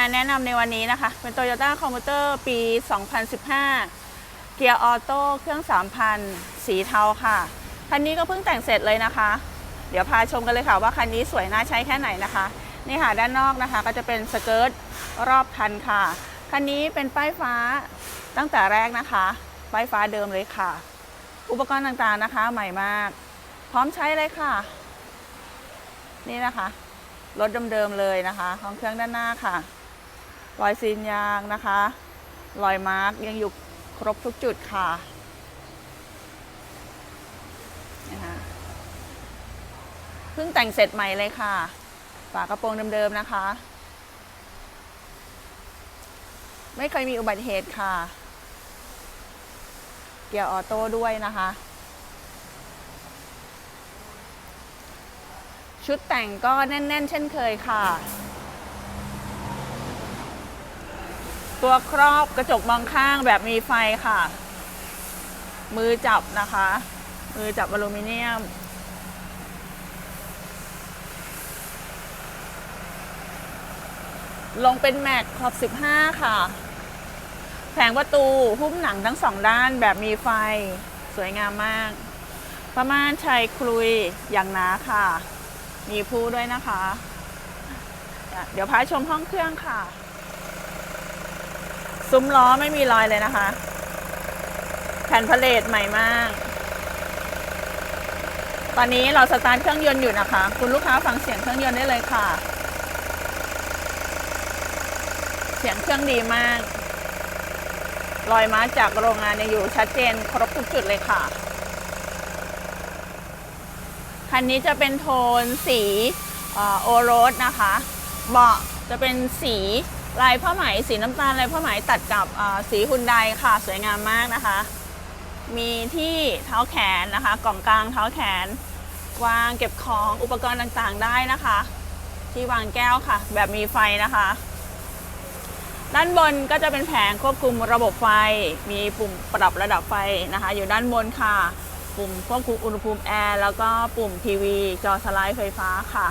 าแนะนำในวันนี้นะคะ เป็น Toyota c o m m u t e r ปี 2015 เกียร์ออโต้เครื่อง 3,000 สีเทาค่ะ คันนี้ก็เพิ่งแต่งเสร็จเลยนะคะ เดี๋ยวพาชมกันเลยค่ะว่าคันนี้สวยน่าใช้แค่ไหนนะคะ นี่ค่ะด้านนอกนะคะก็จะเป็นสเกิร์ตรอบคันค่ะ คันนี้เป็นป้ายฟ้าตั้งแต่แรกนะคะ ป้ายฟ้าเดิมเลยค่ะ อุปกรณ์ต่างๆนะคะใหม่มาก พร้อมใช้เลยค่ะ นี่นะคะรถเดิมๆเลยนะคะ ของเครื่องด้านหน้าค่ะ รอยซีนยางนะคะ รอยมาร์กยังอยู่ครบทุกจุดค่ะนะคะเพิ่งแต่งเสร็จใหม่เลยค่ะ ฝากระโปรงเดิมๆนะคะ ไม่เคยมีอุบัติเหตุค่ะ เกียร์ออโต้ด้วยนะคะชุดแต่งก็แน่น ๆ เช่นเคยค่ะ ตัวครอบกระจกมองข้างแบบมีไฟค่ะ มือจับนะคะ มือจับอลูมิเนียม ลงเป็นแม็กขอบ 15 ค่ะ แผงประตูหุ้มหนังทั้งสองด้านแบบมีไฟสวยงามมาก ประมาณชัยคลุยอย่างหนาค่ะ มีผู้ด้วยนะคะอะเดี๋ยวพาชมห้องเครื่องค่ะ ซุ้มล้อไม่มีรอยเลยนะคะ แผ่นพาเลทใหม่มาก ตอนนี้เราสตาร์ทเครื่องยนต์อยู่นะคะ คุณลูกค้าฟังเสียงเครื่องยนต์ได้เลยค่ะ เสียงเครื่องดีมาก รอยมาจากโรงงานอยู่ชัดเจนครบทุกจุดเลยค่ะคันนี้จะเป็นโทนสีโอโรสนะคะ เบาะจะเป็นสี ลายผ้าไหมสีน้ำตาลลายผ้าไหมตัดกับสีฮุนไดค่ะ สวยงามมากนะคะ มีที่เท้าแขนนะคะ กล่องกลางเท้าแขน วางเก็บของอุปกรณ์ต่างๆได้นะคะ ที่วางแก้วค่ะ แบบมีไฟนะคะ ด้านบนก็จะเป็นแผงควบคุมระบบไฟ มีปุ่มปรับระดับไฟนะคะ อยู่ด้านบนค่ะ ปุ่มควบคุมอุณหภูมิแอร์แล้วก็ปุ่มทีวีจอสไลด์ไฟฟ้าค่ะ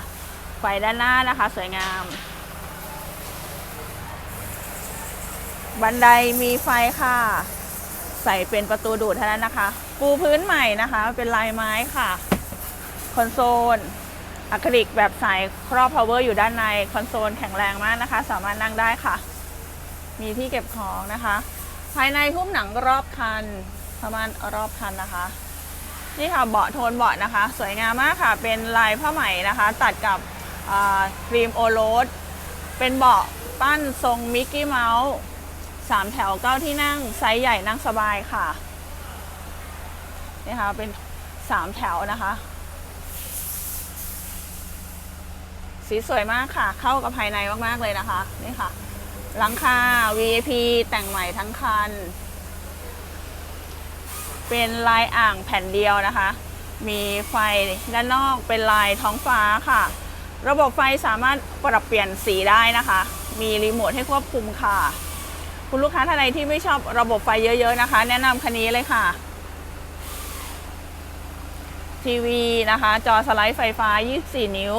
ไฟด้านหน้านะคะ สวยงาม บันไดมีไฟค่ะ ใส่เป็นประตูดูดเท่านั้นนะคะ ปูพื้นใหม่นะคะ เป็นลายไม้ค่ะ คอนโซลอะคริลิกแบบใสครอบ power อยู่ด้านในคอนโซลแข็งแรงมากนะคะ สามารถนั่งได้ค่ะ มีที่เก็บของนะคะ ภายในหุ้มหนังรอบคัน ประมาณรอบคันนะคะ นี่ค่ะเบาะโทนเบาะนะคะ สวยงามมากค่ะ เป็นลายผ้าไหมนะคะ ตัดกับครีมโอโรสเป็นเบาะปั้นทรงมิกกี้เมาส์ สามแถวเก้าที่นั่ง ไซส์ใหญ่นั่งสบายค่ะนี่ค่ะเป็นสามแถวนะคะ สีสวยมากค่ะ เข้ากับภายในมาก ๆ เลยนะคะ นี่ค่ะ หลังคา VIP แต่งใหม่ทั้งคัน เป็นลายอ่างแผ่นเดียวนะคะ มีไฟด้านนอกเป็นลายท้องฟ้าค่ะ ระบบไฟสามารถปรับเปลี่ยนสีได้นะคะ มีรีโมทให้ควบคุมค่ะ คุณลูกค้าท่านใดที่ไม่ชอบระบบไฟเยอะๆนะคะ แนะนำคันนี้เลยค่ะ ทีวีนะคะ จอสไลด์ไฟฟ้า 24 นิ้ว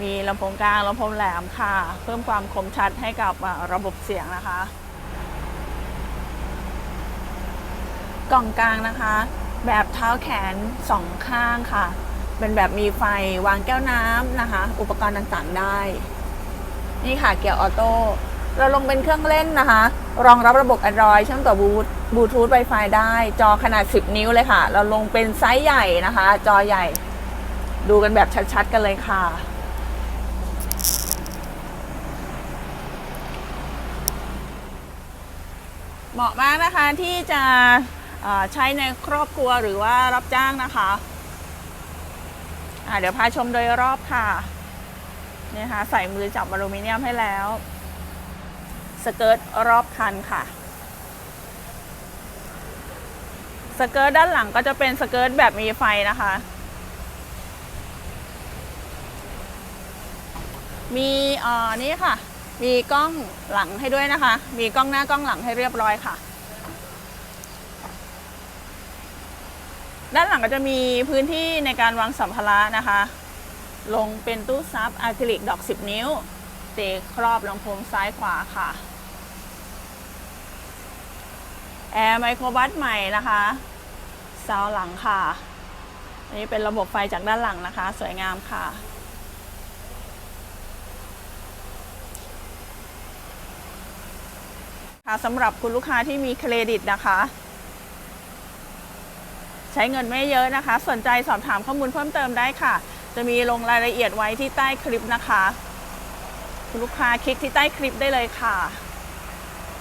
มีลำโพงกลางลำโพงแหลมค่ะ เพิ่มความคมชัดให้กับระบบเสียงนะคะ กล่องกลางนะคะ แบบเท้าแขนสองข้างค่ะ เป็นแบบมีไฟวางแก้วน้ำนะคะ อุปกรณ์ต่างๆได้ นี่ค่ะเกียร์ออโต้ เราลงเป็นเครื่องเล่นนะคะ รองรับระบบ Android เชื่อมต่อบลูทูธ Wi-Fi ได้ จอขนาด 10 นิ้วเลยค่ะ เราลงเป็นไซส์ใหญ่นะคะ จอใหญ่ ดูกันแบบชัดๆ กันเลยค่ะ เหมาะมากนะคะที่จะใช้ในครอบครัวหรือว่ารับจ้างนะคะะเดี๋ยวพาชมโดยรอบค่ะนี่ค่ะใส่มือจับอลูมิเนียมให้แล้ว สเกิร์ตรอบคันค่ะ สเกิร์ตด้านหลังก็จะเป็นสเกิร์ตแบบมีไฟนะคะ มีอ่อนี่ค่ะ มีกล้องหลังให้ด้วยนะคะ มีกล้องหน้ากล้องหลังให้เรียบร้อยค่ะ ด้านหลังก็จะมีพื้นที่ในการวางสัมภาระนะคะ ลงเป็นตู้ซับอะคริลิกดอก 10 นิ้ว เตครอบลำโพงซ้ายขวาค่ะแอร์ไมโครบัสใหม่นะคะซาวหลังค่ะอันนี้เป็นระบบไฟจากด้านหลังนะคะ สวยงามค่ะ ค่ะสำหรับคุณลูกค้าที่มีเครดิตนะคะ ใช้เงินไม่เยอะนะคะ สนใจสอบถามข้อมูลเพิ่มเติมได้ค่ะ จะมีลงรายละเอียดไว้ที่ใต้คลิปนะคะ คุณลูกค้าคลิกที่ใต้คลิปได้เลยค่ะ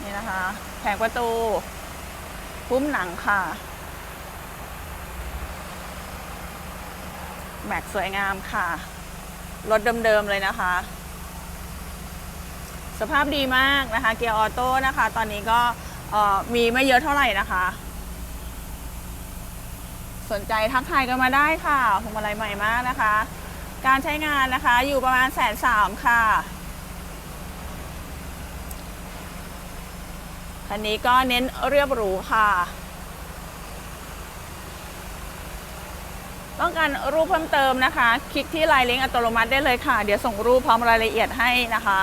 นี่นะคะ แผงประตูพุ่มหนังค่ะ แม็กสวยงามค่ะ รถเดิมๆเลยนะคะ สภาพดีมากนะคะ เกียร์ออโต้นะคะ ตอนนี้ก็มีไม่เยอะเท่าไหร่นะคะ สนใจทักทายกันมาได้ค่ะพวงมาลัยใหม่มากนะคะ การใช้งานนะคะอยู่ประมาณแสนสามค่ะ คันนี้ก็เน้นเรียบหรูค่ะ ต้องการรูปเพิ่มเติมนะคะ คลิกที่ไลน์ลิงก์อัตโนมัติได้เลยค่ะ เดี๋ยวส่งรูปพร้อมรายละเอียดให้นะคะ